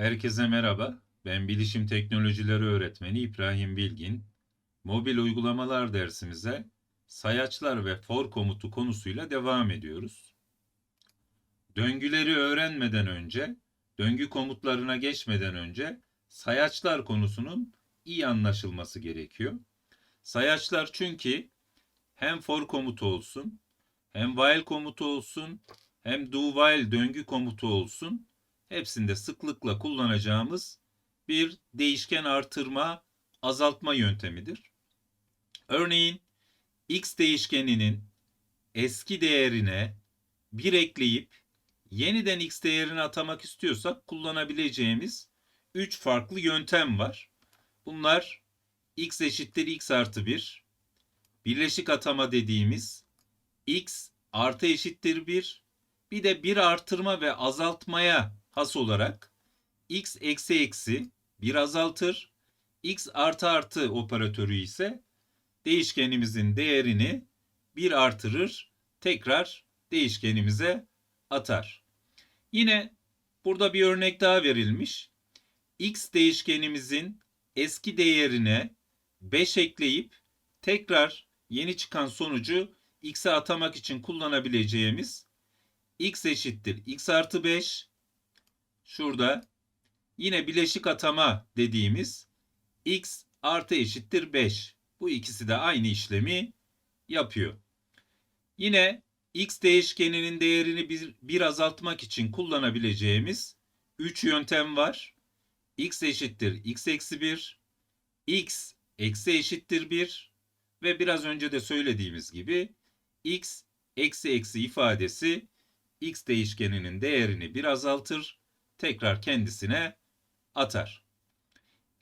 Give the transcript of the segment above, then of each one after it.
Herkese merhaba. Ben Bilişim Teknolojileri Öğretmeni İbrahim Bilgin. Mobil uygulamalar dersimize sayaçlar ve for komutu konusuyla devam ediyoruz. Döngüleri öğrenmeden önce, döngü komutlarına geçmeden önce sayaçlar konusunun iyi anlaşılması gerekiyor. Sayaçlar çünkü hem for komutu olsun, hem while komutu olsun, hem do while döngü komutu olsun hepsinde sıklıkla kullanacağımız bir değişken artırma, azaltma yöntemidir. Örneğin x değişkeninin eski değerine 1 ekleyip yeniden x değerini atamak istiyorsak kullanabileceğimiz 3 farklı yöntem var. Bunlar x eşittir x artı 1, birleşik atama dediğimiz x artı eşittir 1, bir de bir artırma ve azaltmaya has olarak x eksi eksi bir azaltır. x artı artı operatörü ise değişkenimizin değerini bir artırır. Tekrar değişkenimize atar. Yine burada bir örnek daha verilmiş. x değişkenimizin eski değerine 5 ekleyip tekrar yeni çıkan sonucu x'e atamak için kullanabileceğimiz x eşittir x artı 5 şurada yine bileşik atama dediğimiz x artı eşittir 5. Bu ikisi de aynı işlemi yapıyor. Yine x değişkeninin değerini bir, bir azaltmak için kullanabileceğimiz 3 yöntem var. x eşittir x eksi 1, x eksi eşittir 1 ve biraz önce de söylediğimiz gibi x eksi eksi ifadesi x değişkeninin değerini bir azaltır tekrar kendisine atar.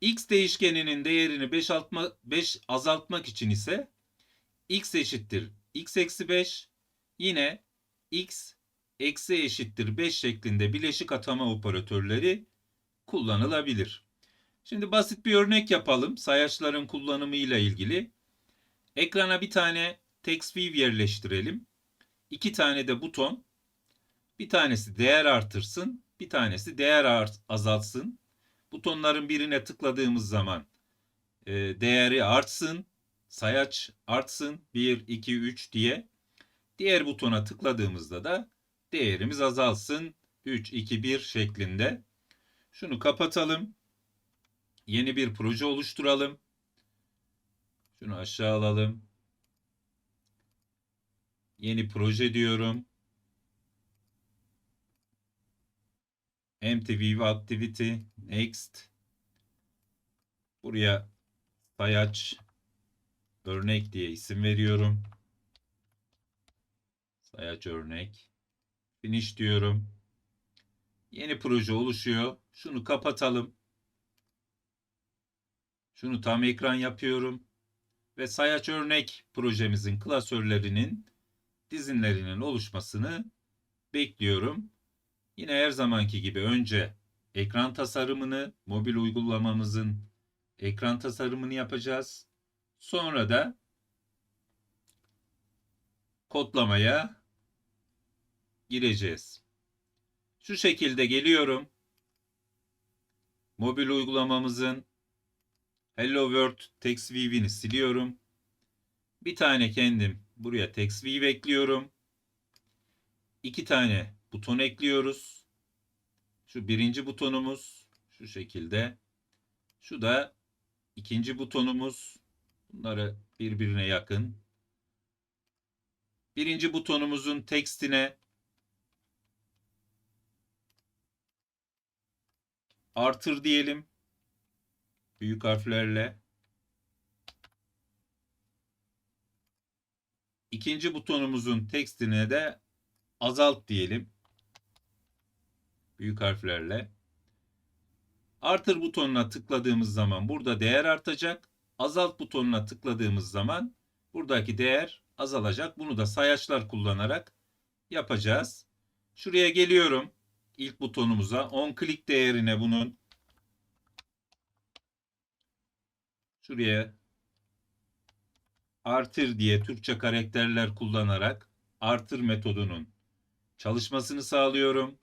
X değişkeninin değerini 5, altma, 5 azaltmak için ise x eşittir x eksi 5 yine x eksi eşittir 5 şeklinde bileşik atama operatörleri kullanılabilir. Şimdi basit bir örnek yapalım sayaçların kullanımı ile ilgili. Ekrana bir tane TextView yerleştirelim. İki tane de buton. Bir tanesi değer artırsın, bir tanesi değer azaltsın. Butonların birine tıkladığımız zaman e, değeri artsın, sayaç artsın 1, 2, 3 diye. Diğer butona tıkladığımızda da değerimiz azalsın 3, 2, 1 şeklinde. Şunu kapatalım. Yeni bir proje oluşturalım. Şunu aşağı alalım. Yeni proje diyorum. Empty View Activity. Next. Buraya sayaç örnek diye isim veriyorum. Sayaç örnek. Finish diyorum. Yeni proje oluşuyor. Şunu kapatalım. Şunu tam ekran yapıyorum. Ve sayaç örnek projemizin klasörlerinin dizinlerinin oluşmasını bekliyorum. Yine her zamanki gibi önce ekran tasarımını, mobil uygulamamızın ekran tasarımını yapacağız. Sonra da kodlamaya gireceğiz. Şu şekilde geliyorum. Mobil uygulamamızın Hello World text view'ini siliyorum. Bir tane kendim buraya text view ekliyorum. İki tane buton ekliyoruz. Şu birinci butonumuz şu şekilde. Şu da ikinci butonumuz. Bunları birbirine yakın. Birinci butonumuzun tekstine artır diyelim. Büyük harflerle. İkinci butonumuzun tekstine de azalt diyelim. Büyük harflerle. Artır butonuna tıkladığımız zaman burada değer artacak. Azalt butonuna tıkladığımız zaman buradaki değer azalacak. Bunu da sayaçlar kullanarak yapacağız. Şuraya geliyorum. İlk butonumuza 10 klik değerine bunun şuraya artır diye Türkçe karakterler kullanarak artır metodunun çalışmasını sağlıyorum.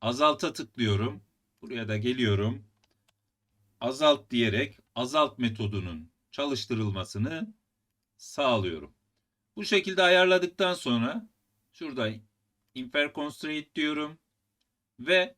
Azalta tıklıyorum. Buraya da geliyorum. Azalt diyerek azalt metodunun çalıştırılmasını sağlıyorum. Bu şekilde ayarladıktan sonra şurada infer constraint diyorum ve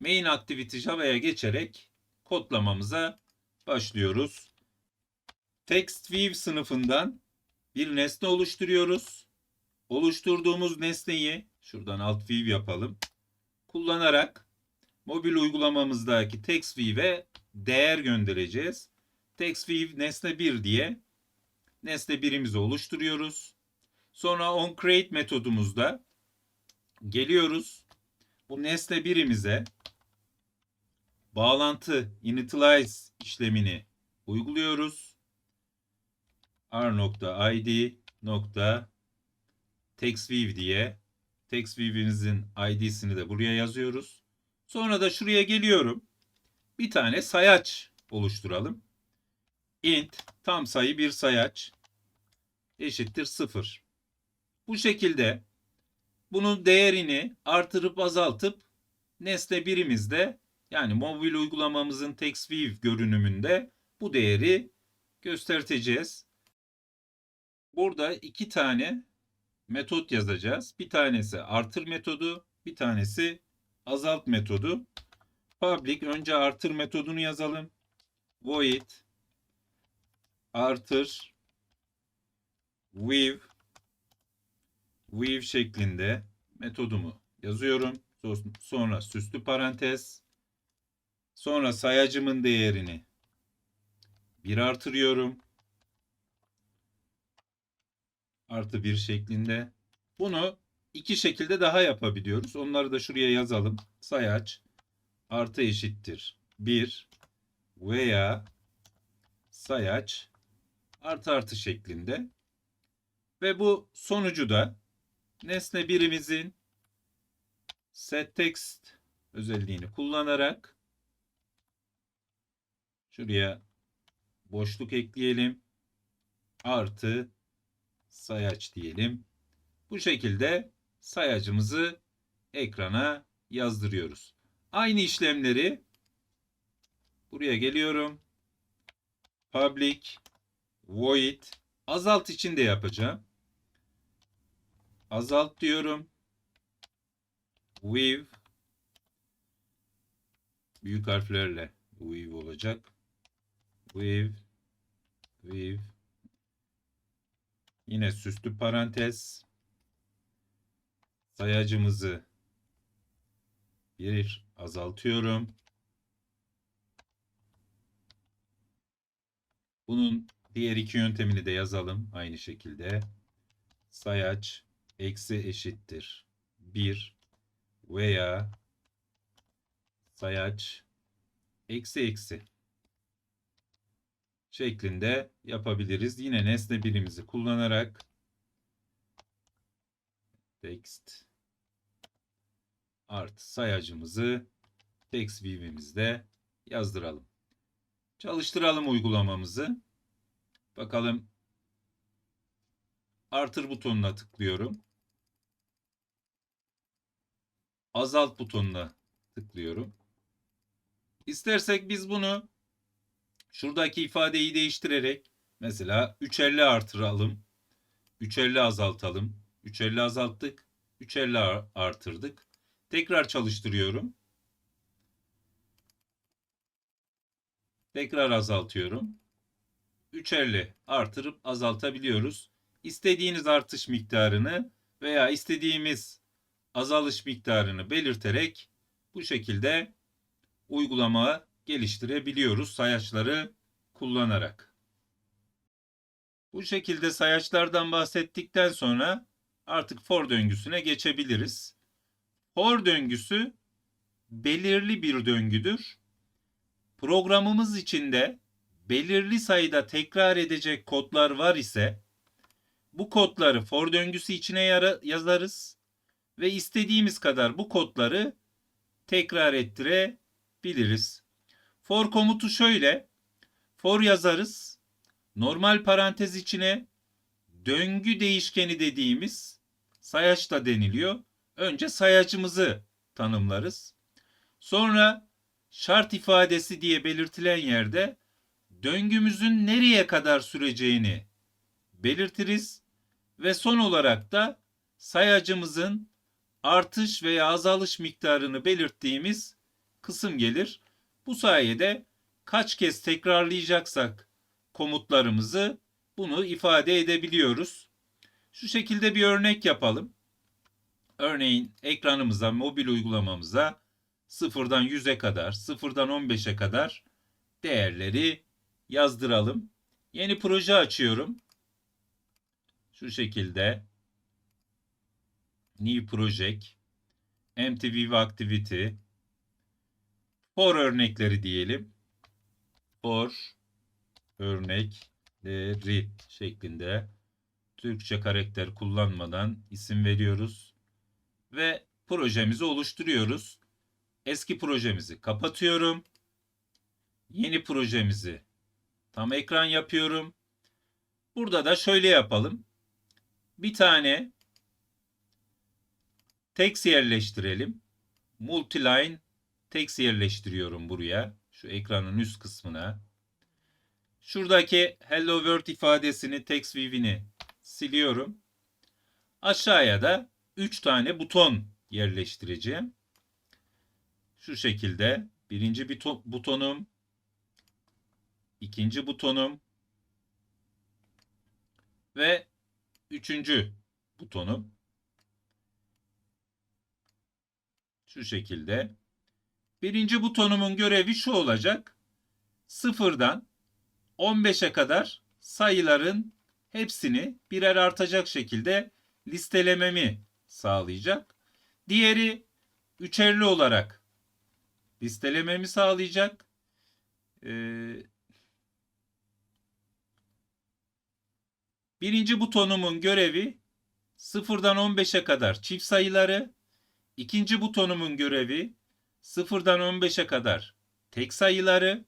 main activity Java'ya geçerek kodlamamıza başlıyoruz. TextView sınıfından bir nesne oluşturuyoruz. Oluşturduğumuz nesneyi şuradan alt view yapalım. Kullanarak mobil uygulamamızdaki TextView'e değer göndereceğiz. TextView nesne 1 diye nesne 1'imizi onoluşturuyoruz. Sonra onCreate metodumuzda geliyoruz. Bu nesne birimize bağlantı initialize işlemini uyguluyoruz. r.id nokta textview diye textview'imizin id'sini de buraya yazıyoruz. Sonra da şuraya geliyorum. Bir tane sayaç oluşturalım. int tam sayı bir sayaç eşittir 0. Bu şekilde bunun değerini artırıp azaltıp nesne birimizde yani mobil uygulamamızın TextView görünümünde bu değeri göstereceğiz. Burada iki tane metot yazacağız. Bir tanesi artır metodu, bir tanesi azalt metodu. Public önce artır metodunu yazalım. Void artır with with şeklinde metodumu yazıyorum. Sonra süslü parantez. Sonra sayacımın değerini 1 artırıyorum. Artı 1 şeklinde. Bunu iki şekilde daha yapabiliyoruz. Onları da şuraya yazalım. Sayaç artı eşittir 1 veya sayaç artı artı şeklinde. Ve bu sonucu da nesne birimizin setText özelliğini kullanarak şuraya boşluk ekleyelim. Artı sayaç diyelim. Bu şekilde sayacımızı ekrana yazdırıyoruz. Aynı işlemleri buraya geliyorum. Public void azalt için de yapacağım. Azalt diyorum. With büyük harflerle with olacak. With with yine süslü parantez sayacımızı bir azaltıyorum. Bunun diğer iki yöntemini de yazalım aynı şekilde. Sayaç eksi eşittir 1 veya sayaç eksi eksi şeklinde yapabiliriz. Yine nesne birimizi kullanarak text artı sayacımızı text view'imizde yazdıralım. Çalıştıralım uygulamamızı. Bakalım artır butonuna tıklıyorum. Azalt butonuna tıklıyorum. İstersek biz bunu şuradaki ifadeyi değiştirerek mesela 350 artıralım. 350 azaltalım. 350 azalttık. 350 artırdık. Tekrar çalıştırıyorum. Tekrar azaltıyorum. 350 artırıp azaltabiliyoruz. İstediğiniz artış miktarını veya istediğimiz azalış miktarını belirterek bu şekilde uygulama geliştirebiliyoruz sayaçları kullanarak. Bu şekilde sayaçlardan bahsettikten sonra artık for döngüsüne geçebiliriz. For döngüsü belirli bir döngüdür. Programımız içinde belirli sayıda tekrar edecek kodlar var ise bu kodları for döngüsü içine yazarız ve istediğimiz kadar bu kodları tekrar ettirebiliriz. For komutu şöyle. For yazarız. Normal parantez içine döngü değişkeni dediğimiz sayaç da deniliyor. Önce sayacımızı tanımlarız. Sonra şart ifadesi diye belirtilen yerde döngümüzün nereye kadar süreceğini belirtiriz ve son olarak da sayacımızın artış veya azalış miktarını belirttiğimiz kısım gelir. Bu sayede kaç kez tekrarlayacaksak komutlarımızı bunu ifade edebiliyoruz. Şu şekilde bir örnek yapalım. Örneğin ekranımıza, mobil uygulamamıza 0'dan 100'e kadar, 0'dan 15'e kadar değerleri yazdıralım. Yeni proje açıyorum. Şu şekilde New Project, MTV Activity, for örnekleri diyelim. For örnekleri şeklinde Türkçe karakter kullanmadan isim veriyoruz ve projemizi oluşturuyoruz. Eski projemizi kapatıyorum. Yeni projemizi tam ekran yapıyorum. Burada da şöyle yapalım. Bir tane text yerleştirelim. Multiline text yerleştiriyorum buraya. Şu ekranın üst kısmına. Şuradaki Hello World ifadesini, text view'ini siliyorum. Aşağıya da 3 tane buton yerleştireceğim. Şu şekilde birinci buton, butonum, ikinci butonum ve üçüncü butonum. Şu şekilde. Birinci butonumun görevi şu olacak. Sıfırdan 15'e kadar sayıların hepsini birer artacak şekilde listelememi sağlayacak. Diğeri üçerli olarak listelememi sağlayacak. Ee, birinci butonumun görevi sıfırdan 15'e kadar çift sayıları, ikinci butonumun görevi sıfırdan 15'e kadar tek sayıları,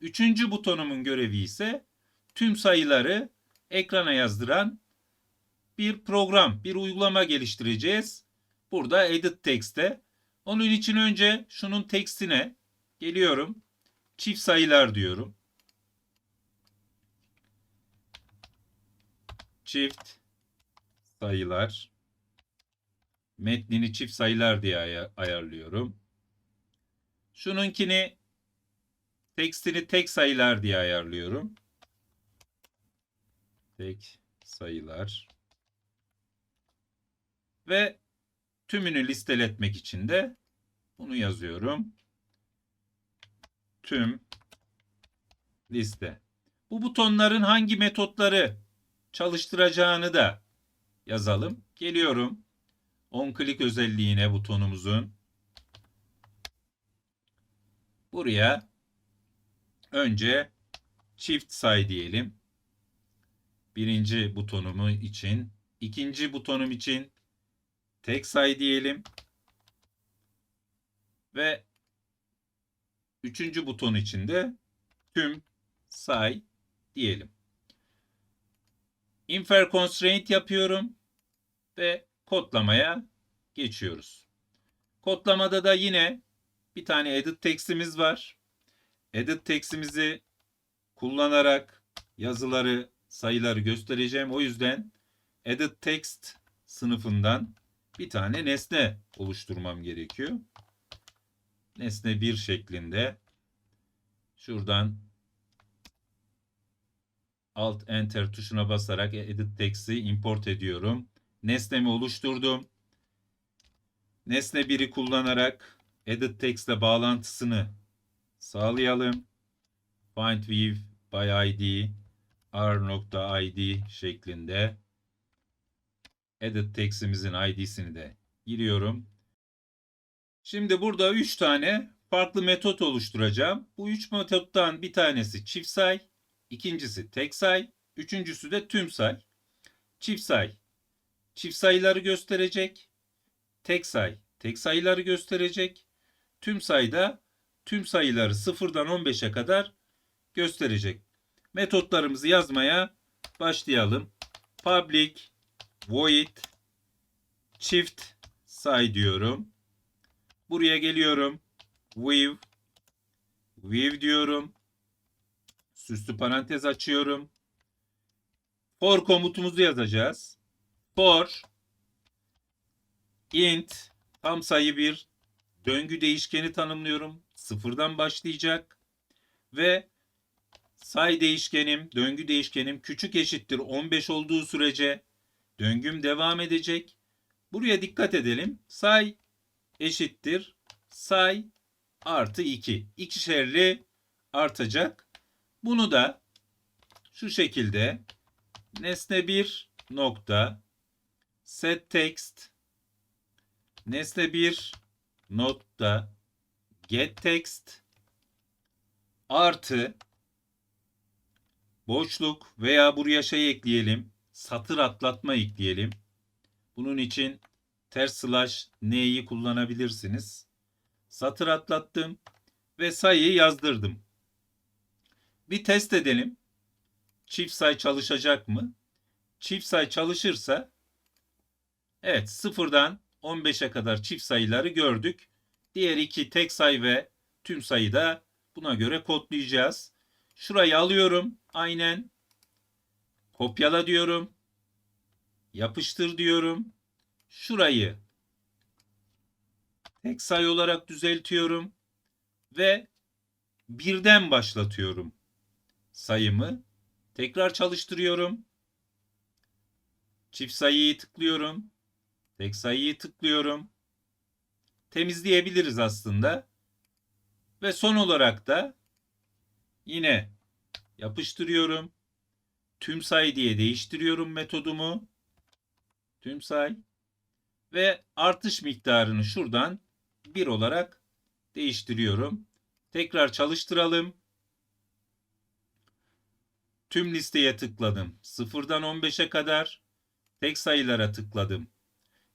üçüncü butonumun görevi ise tüm sayıları ekrana yazdıran bir program, bir uygulama geliştireceğiz. Burada edit text'te. Onun için önce şunun tekstine geliyorum. Çift sayılar diyorum. Çift sayılar. Metnini çift sayılar diye ay- ayarlıyorum. Şununkini tekstini tek sayılar diye ayarlıyorum. Tek sayılar. Ve tümünü listeletmek için de bunu yazıyorum. Tüm liste. Bu butonların hangi metotları çalıştıracağını da yazalım. Geliyorum. On click özelliğine butonumuzun buraya önce çift say diyelim. Birinci butonumu için, ikinci butonum için tek say diyelim. Ve üçüncü buton için de tüm say diyelim. Infer constraint yapıyorum ve kodlamaya geçiyoruz. Kodlamada da yine bir tane edit text'imiz var. Edit text'imizi kullanarak yazıları, sayıları göstereceğim. O yüzden edit text sınıfından bir tane nesne oluşturmam gerekiyor. Nesne 1 şeklinde şuradan Alt Enter tuşuna basarak edit text'i import ediyorum. Nesnemi oluşturdum. Nesne 1'i kullanarak edit text'le bağlantısını sağlayalım. Find view by id r.id şeklinde edit text'imizin id'sini de giriyorum. Şimdi burada 3 tane farklı metot oluşturacağım. Bu 3 metottan bir tanesi çift say, ikincisi tek say, üçüncüsü de tüm say. Çift say çift sayıları gösterecek. Tek say tek sayıları gösterecek. Tüm sayıda tüm sayıları 0'dan 15'e kadar gösterecek. Metotlarımızı yazmaya başlayalım. Public void çift say diyorum. Buraya geliyorum. with with diyorum. Süslü parantez açıyorum. For komutumuzu yazacağız. For int tam sayı bir döngü değişkeni tanımlıyorum. Sıfırdan başlayacak ve say değişkenim, döngü değişkenim küçük eşittir 15 olduğu sürece döngüm devam edecek. Buraya dikkat edelim. Say eşittir say artı 2. İkişerli artacak. Bunu da şu şekilde nesne 1 nokta set text nesne 1 nokta get text artı boşluk veya buraya şey ekleyelim. Satır atlatma ekleyelim. Bunun için ters slash n'yi kullanabilirsiniz. Satır atlattım ve sayıyı yazdırdım. Bir test edelim. Çift say çalışacak mı? Çift say çalışırsa evet sıfırdan 15'e kadar çift sayıları gördük. Diğer iki tek sayı ve tüm sayı da buna göre kodlayacağız. Şurayı alıyorum. Aynen. Kopyala diyorum. Yapıştır diyorum. Şurayı tek sayı olarak düzeltiyorum ve birden başlatıyorum sayımı. Tekrar çalıştırıyorum. Çift sayıyı tıklıyorum. Tek sayıyı tıklıyorum. Temizleyebiliriz aslında. Ve son olarak da yine yapıştırıyorum. Tüm sayı diye değiştiriyorum metodumu. Tüm say ve artış miktarını şuradan 1 olarak değiştiriyorum. Tekrar çalıştıralım. Tüm listeye tıkladım. 0'dan 15'e kadar tek sayılara tıkladım.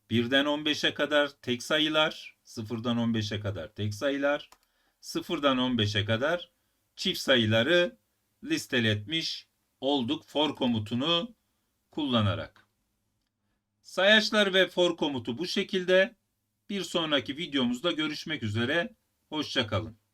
1'den 15'e kadar tek sayılar, 0'dan 15'e kadar tek sayılar, 0'dan 15'e kadar çift sayıları listeletmiş olduk for komutunu kullanarak. Sayaçlar ve for komutu bu şekilde. Bir sonraki videomuzda görüşmek üzere. Hoşçakalın.